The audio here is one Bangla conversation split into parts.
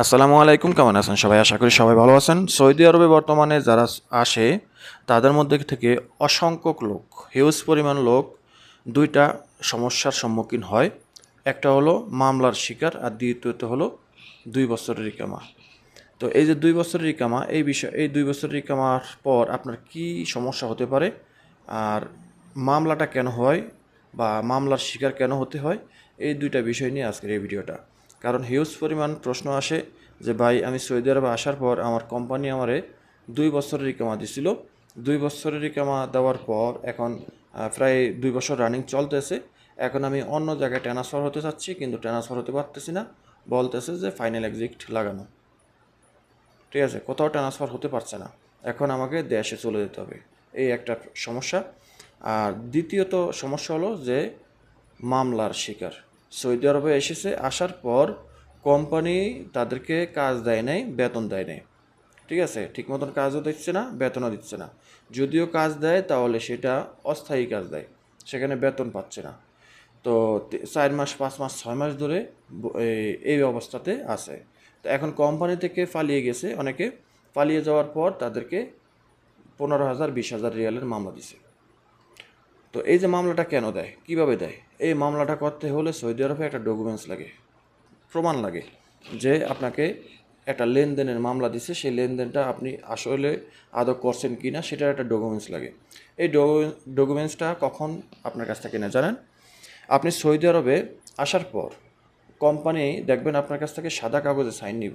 আসসালামু আলাইকুম, কেমন আছেন সবাই? আশা করি সবাই ভালো আছেন। সৌদি আরবে বর্তমানে যারা আসে, তাদের মধ্যে থেকে অসংখ্য লোক হিউজ পরিমাণ লোক, দুইটা সমস্যার সম্মুখীন হয়। একটা হলো মামলার শিকার, আর দ্বিতীয়ত হলো দুই বছরের ইকামা তো এই যে দুই বছরের ইকামা এই বিষয়, এই দুই বছরের ইকামার পর আপনার কি সমস্যা হতে পারে? আর মামলাটা কেন হয় বা মামলার শিকার কেন হতে হয়? এই দুইটা বিষয় নিয়ে আজকের এই ভিডিওটা। কারণ হিউজ পরিমাণ প্রশ্ন আসে যে, ভাই, আমি সৌদি আরবে আসার পর আমার কোম্পানি আমারে দুই বছরের ইকামা দিছিল। দুই বছরের ইকামা দেওয়ার পর এখন প্রায় দুই বছর রানিং চলতেছে। এখন আমি অন্য জায়গায় ট্রান্সফার হতে চাচ্ছি, কিন্তু ট্রান্সফার হতে পারতেছি না। বলতেছে যে ফাইনাল এক্সিট লাগানো। ঠিক আছে, কোথাও ট্রান্সফার হতে পারছে না। এখন আমাকে দেশে চলে যেতে হবে। এই একটা সমস্যা। আর দ্বিতীয়ত সমস্যা হলো যে, মামলার শিকার। সৌদি আরবে এসেছে, আসার পর কোম্পানি তাদেরকে কাজ দেয় নাই, বেতন দেয় নাই। ঠিক আছে? ঠিক মতন কাজও দিচ্ছে না, বেতনও দিচ্ছে না। যদিও কাজ দেয়, তাহলে সেটা অস্থায়ী কাজ দেয়। সেখানে বেতন পাচ্ছে না। তো চার মাস, পাঁচ মাস, ছয় মাস ধরে এই- অবস্থাতে আছে। তো এখন কোম্পানি থেকে পালিয়ে গেছে, অনেকে। পালিয়ে যাওয়ার পর তাদেরকে পনেরো হাজার, বিশ হাজার রিয়ালের মামলা দিছে। তো এই যে মামলাটা কেন দেয়? কীভাবে দেয়? এই মামলাটা করতে হলে সৌদি আরবে একটা ডকুমেন্টস লাগে, প্রমাণ লাগে যে আপনাকে একটা লেনদেনের মামলা দিছে, সেই লেনদেনটা আপনি আসলে আদৌ করছেন কি না সেটার একটা ডকুমেন্টস লাগে। এই ডকুমেন্টসটা কখন আপনার কাছ থেকে না জানেন? আপনি সৌদি আরবে আসার পর কোম্পানি দেখবেন আপনার কাছ থেকে সাদা কাগজে সাইন নিব।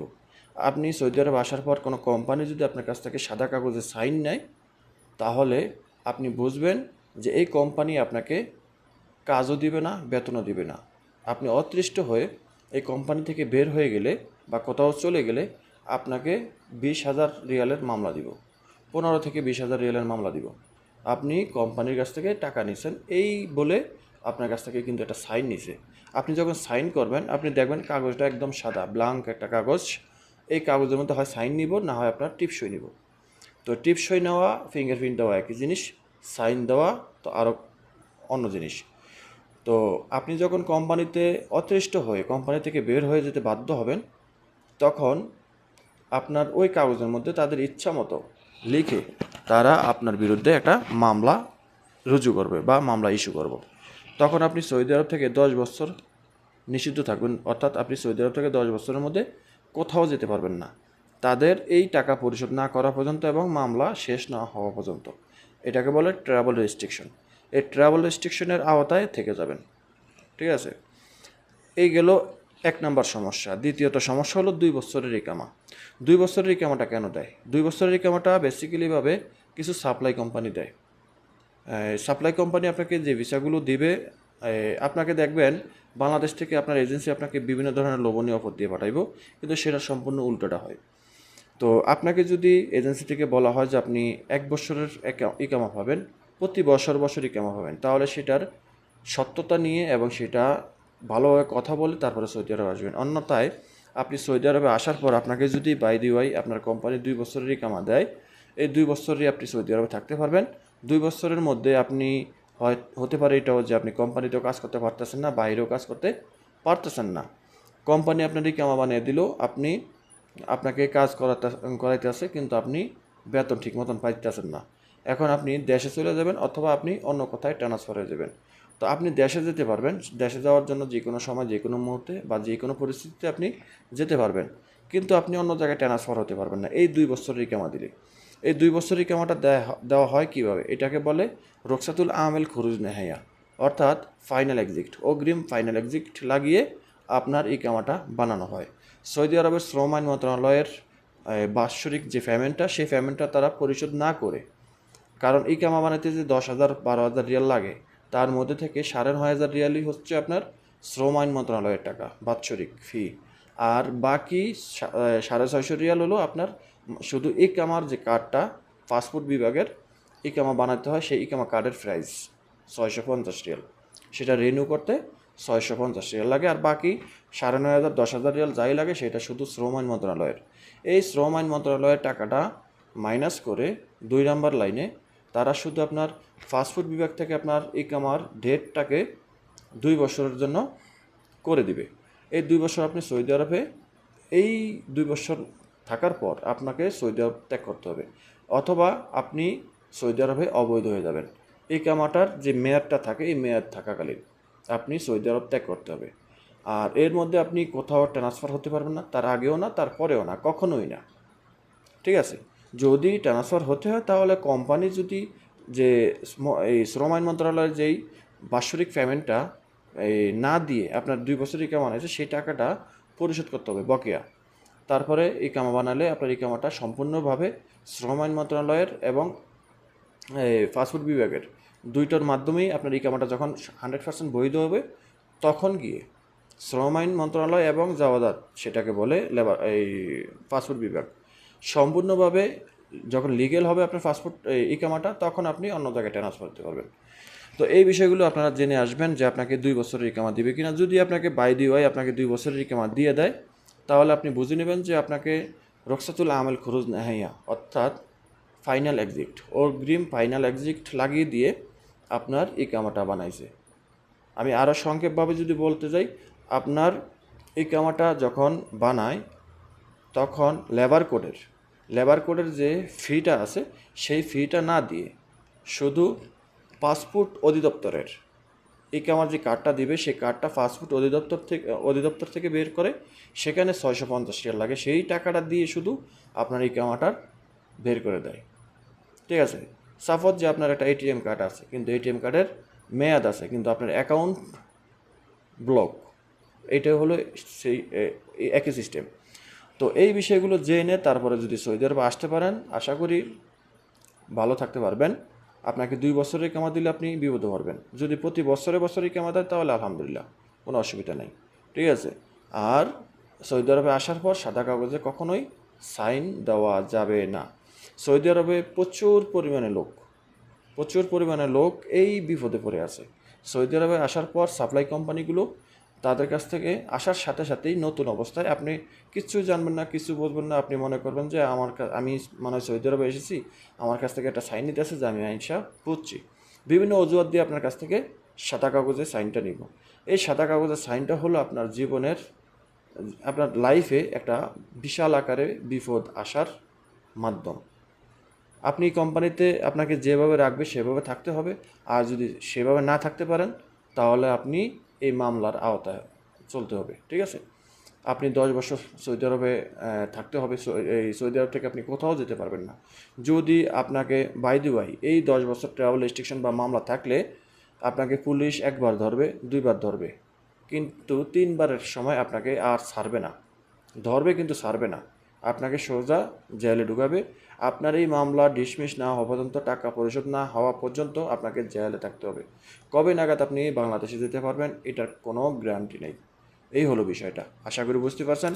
আপনি সৌদি আরবে আসার পর কোনো কোম্পানি যদি আপনার কাছ থেকে সাদা কাগজে সাইন নেয়, তাহলে আপনি বুঝবেন যে এই কোম্পানি আপনাকে কাজও দিবে না, বেতনও দিবে না। আপনি অতৃষ্ট হয়ে এই কোম্পানি থেকে বের হয়ে গেলে বা কোথাও চলে গেলে আপনাকে বিশ হাজার রিয়ালের মামলা দিব। পনেরো থেকে বিশ হাজার রিয়ালের মামলা দিব। আপনি কোম্পানির কাছ থেকে টাকা নিছেন, এই বলে আপনার কাছ থেকে কিন্তু একটা সাইন নিছে। আপনি যখন সাইন করবেন, আপনি দেখবেন কাগজটা একদম সাদা ব্লাঙ্ক একটা কাগজ। এই কাগজের মধ্যে হয় সাইন নিব, না হয় আপনার টিপসই নিব। তো টিপসই নেওয়া ফিঙ্গারপ্রিন্ট দেওয়া একই জিনিস। সাইন দেওয়া, তো আরও অন্য জিনিস। তো আপনি যখন কোম্পানিতে অতৃষ্ট হয়ে, কোম্পানি থেকে বের হয়ে যেতে বাধ্য হবেন, তখন আপনার ওই কাগজের মধ্যে তাদের ইচ্ছা মতো লিখে তারা আপনার বিরুদ্ধে একটা মামলা রুজু করবে বা মামলা ইস্যু করব। তখন আপনি সৌদি আরব থেকে দশ বছর নিষিদ্ধ থাকবেন, অর্থাৎ আপনি সৌদি আরব থেকে দশ বছরের মধ্যে কোথাও যেতে পারবেন না। তাদের এই টাকা পরিশোধ না করা পর্যন্ত এবং মামলা শেষ না হওয়া পর্যন্ত। এটাকে বলে ট্রাভেল রেস্ট্রিকশন এই ট্রাভেল রেস্ট্রিকশনের আওতায় থেকে যাবেন। ঠিক আছে? এই গেল এক নম্বর সমস্যা। দ্বিতীয়ত সমস্যা হলো দুই বছরের রিকামা দুই বছরের রিকামাটা কেন দেয়? দুই বছরের রিকামাটা বেসিক্যালিভাবে কিছু সাপ্লাই কোম্পানি দেয়। সাপ্লাই কোম্পানি আপনাকে যে ভিসাগুলো দিবে আপনাকে দেখবেন বাংলাদেশ থেকে আপনার এজেন্সি আপনাকে বিভিন্ন ধরনের লোভনীয় অফার দিয়ে পাঠাইব। কিন্তু সেটা সম্পূর্ণ উল্টোটা হয়। তো আপনাকে যদি এজেন্সি থেকে বলা হয় যে আপনি এক বছরের ইকামা পাবেন, প্রতি বছর বছর ইকামা পাবেন, তাহলে সেটার সত্যতা নিয়ে এবং সেটা ভালোভাবে কথা বলে তারপরে সৌদি আরবে আসবেন। অন্যথায় আপনি সৌদি আরবে আসার পর আপনাকে যদি বাই দি ওয়াই আপনার কোম্পানি দুই বছরের ইকামা দেয়, এই দুই বছরই আপনি সৌদি আরবে থাকতে পারবেন। দুই বছরের মধ্যে আপনি হয়, হতে পারে এটাও যে আপনি কোম্পানিতেও কাজ করতে পারতেছেন না, বাইরেও কাজ করতে পারতেছেন না। কোম্পানি আপনার ইকামা বানিয়ে দিল, আপনি আপনাকে কাজ করাতে করাইতে আছে, কিন্তু আপনি বেতন ঠিক মতন পাইতেছেন না। এখন আপনি দেশে চলে যাবেন অথবা আপনি অন্য কোথায় ট্রান্সফার হয়ে যাবেন। তো আপনি দেশে যেতে পারবেন, দেশে যাওয়ার জন্য যে কোনো সময়, যে কোনো মুহূর্তে বা যে কোনো পরিস্থিতিতে আপনি যেতে পারবেন। কিন্তু আপনি অন্য জায়গায় ট্রান্সফার হতে পারবেন না। এই দুই বছরের ইকামা দিলে। এই দুই বছরের হ- দেওয়া হয় কীভাবে? এটাকে বলে রোকসাতুল আমেল খুরুজ নেহাইয়া। অর্থাৎ ফাইনাল এক্সিট অগ্রিম ফাইনাল এক্সিট লাগিয়ে আপনার এই ইকামাটা বানানো হয়। সৌদি আরবের শ্রম আইন মন্ত্রণালয়ের বাৎসরিক যে পেমেন্টটা সেই পেমেন্টটা তারা পরিশোধ না করে। কারণ এই কামা বানাতে যে দশ হাজার, বারো হাজার রিয়াল লাগে, তার মধ্যে থেকে সাড়ে নয় হাজার রিয়ালই হচ্ছে আপনার শ্রম আইন মন্ত্রণালয়ের টাকা, বাৎসরিক ফি আর বাকি সাড়ে ছয়শো রিয়াল হলো আপনার শুধু এই কামার যে কার্ডটা পাসপোর্ট বিভাগের ইকামা বানাতে হয়, সেই ইকামা কার্ডের প্রাইস ছয়শো পঞ্চাশ রিয়াল। সেটা রিনিউ করতে ছয়শো পঞ্চাশ রিয়াল লাগে আর বাকি সাড়ে নয় হাজার, দশ হাজার রিয়াল যাই লাগে, সেটা শুধু শ্রম আইন মন্ত্রণালয়ের। এই শ্রম আইন মন্ত্রণালয়ের টাকাটা মাইনাস করে দুই নাম্বার লাইনে তারা শুধু আপনার ফাস্টফুড বিভাগ থেকে আপনার ইকামার ডেটটাকে দুই বছরের জন্য করে দিবে। এই দুই বছর আপনি সৌদি আরবে, এই দুই বছর থাকার পর আপনাকে সৌদি আরব ত্যাগ করতে হবে। অথবা আপনি সৌদি আরবে অবৈধ হয়ে যাবেন। এই কামাটার যে মেয়াদটা থাকে, এই মেয়াদ থাকাকালীন। আপনি সৌদি আরব ত্যাগ করতে হবে। আর এর মধ্যে আপনি কোথাও ট্রান্সফার হতে পারবেন না, তার আগেও না, তার পরেও না, কখনোই না। ঠিক আছে? যদি ট্রান্সফার হতে হয়, তাহলে কোম্পানি যদি যে এই শ্রম আইন মন্ত্রণালয়ের যেই বাৎসরিক পেমেন্টটা এই না দিয়ে আপনার দুই বছর ইকামা আছে সেই টাকাটা পরিশোধ করতে হবে, বকেয়া। তারপরে ইকামা বানালে আপনার ইকামাটা সম্পূর্ণভাবে শ্রম আইন মন্ত্রণালয়ের এবং ফাস্টফুড বিভাগের। দুইটার মাধ্যমেই আপনার ইকামাটা যখন হান্ড্রেড পার্সেন্ট বৈধ হবে, তখন গিয়ে শ্রম আইন মন্ত্রণালয় এবং জাওয়াদাত সেটাকে বলে লেবার এই ফাস্টফুড বিভাগ, সম্পূর্ণভাবে যখন লিগেল হবে আপনার পাসপোর্ট ইকামাটা তখন আপনি অন্য জায়গায় ট্রান্সফার করতে পারবেন। তো এই বিষয়গুলো আপনারা জেনে আসবেন যে আপনাকে দুই বছরের ইকামা দিবে কিনা। যদি আপনাকে বাই দি ওয়াই আপনাকে দুই বছরের ইকামা দিয়ে দেয়, তাহলে আপনি বুঝে নেবেন যে আপনাকে রক্সাতুল আমেল খরুজ নেহাইয়া অর্থাৎ ফাইনাল এক্সিট অগ্রিম ফাইনাল এক্সিট লাগিয়ে দিয়ে আপনার ইকামাটা বানাইছে। আমি আরও সংক্ষেপভাবে যদি বলতে যাই, আপনার ইকামাটা যখন বানায়, তখন লেবার কোডের লেবার কোডের যে ফিটা আছে, সেই ফিটা না দিয়ে শুধু পাসপোর্ট অধিদপ্তরের ইকামার যে কার্ডটা দিবে, সেই কার্ডটা পাসপোর্ট অধিদপ্তর থেকে অধিদপ্তর থেকে বের করে, সেখানে ছয়শো পঞ্চাশ টাকা লাগে। সেই টাকাটা দিয়ে শুধু আপনার ইকামাটার বের করে দেয়। ঠিক আছে? সাপোজ যে আপনার একটা এটিএম কার্ড আছে, কিন্তু এটিএম কার্ডের মেয়াদ আছে, কিন্তু আপনার অ্যাকাউন্ট ব্লক এইটা হলো সেই একই সিস্টেম তো এই বিষয়গুলো জেনে তারপরে যদি সৌদি আরবে আসতে পারেন, আশা করি ভালো থাকতে পারবেন। আপনাকে দুই বছরের কামা দিলে আপনি বিপদে পারবেন যদি প্রতি বছরে বছরে কামা দেয় তাহলে আলহামদুলিল্লাহ, কোনো অসুবিধা নেই। ঠিক আছে? আর সৌদি আরবে আসার পর সাদা কাগজে কখনোই সাইন দেওয়া যাবে না। সৌদি আরবে প্রচুর পরিমাণে লোক, প্রচুর পরিমাণে লোক এই বিপদে পড়ে আছে। সৌদি আরবে আসার পর সাপ্লাই কোম্পানিগুলো তাদের কাছ থেকে আসার সাথে সাথেই নতুন অবস্থায়। আপনি কিচ্ছু জানবেন না, কিছু বুঝবেন না, আপনি মনে করবেন যে আমার আমি মানে সৌদি আরবে এসেছি, আমার কাছ থেকে একটা সাইন নিতে আছে যে আমি আইনসা বুঝছি বিভিন্ন অজুহাত দিয়ে আপনার কাছ থেকে সাদা কাগজে সাইনটা নিব। এই সাদা কাগজের সাইনটা হলো আপনার জীবনের, আপনার লাইফে একটা বিশাল আকারে বিপদ আসার মাধ্যম। আপনি কোম্পানিতে আপনাকে যেভাবে রাখবে সেভাবে থাকতে হবে। আর যদি সেভাবে না থাকতে পারেন, তাহলে আপনি এই মামলার আওতায় চলতে হবে, ঠিক আছে? আপনি দশ বছর সৌদি আরবে থাকতে হবে। এই সৌদি আরব থেকে আপনি কোথাও যেতে পারবেন না। যদি আপনাকে বাইদি বাই এই দশ বছর ট্রাভেল রেস্ট্রিকশন বা মামলা থাকলে আপনাকে পুলিশ একবার ধরবে, দুইবার ধরবে। কিন্তু তিনবারের সময় আপনাকে আর ছাড়বে না। ধরবে কিন্তু ছাড়বে না। আপনাকে সোজা জেলে ঢুকাবে। আপনার এই মামলা ডিসমিস না হওয়া পর্যন্ত, টাকা পরিশোধ না হওয়া পর্যন্ত আপনাকে জেলে থাকতে হবে। কবে নাগাদ আপনি বাংলাদেশে যেতে পারবেন, এটার কোনো গ্যারান্টি নেই। এই হলো বিষয়টা। আশা করি বুঝতে পারছেন।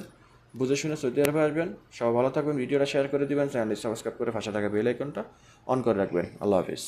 বুঝে শুনে সৌদি আরবে আসবেন। সব ভালো থাকবেন। ভিডিওটা শেয়ার করে দিবেন। চ্যানেলটি সাবস্ক্রাইব করে ভাষা থাকা বেল আইকনটা অন করে রাখবেন। আল্লাহ হাফিজ।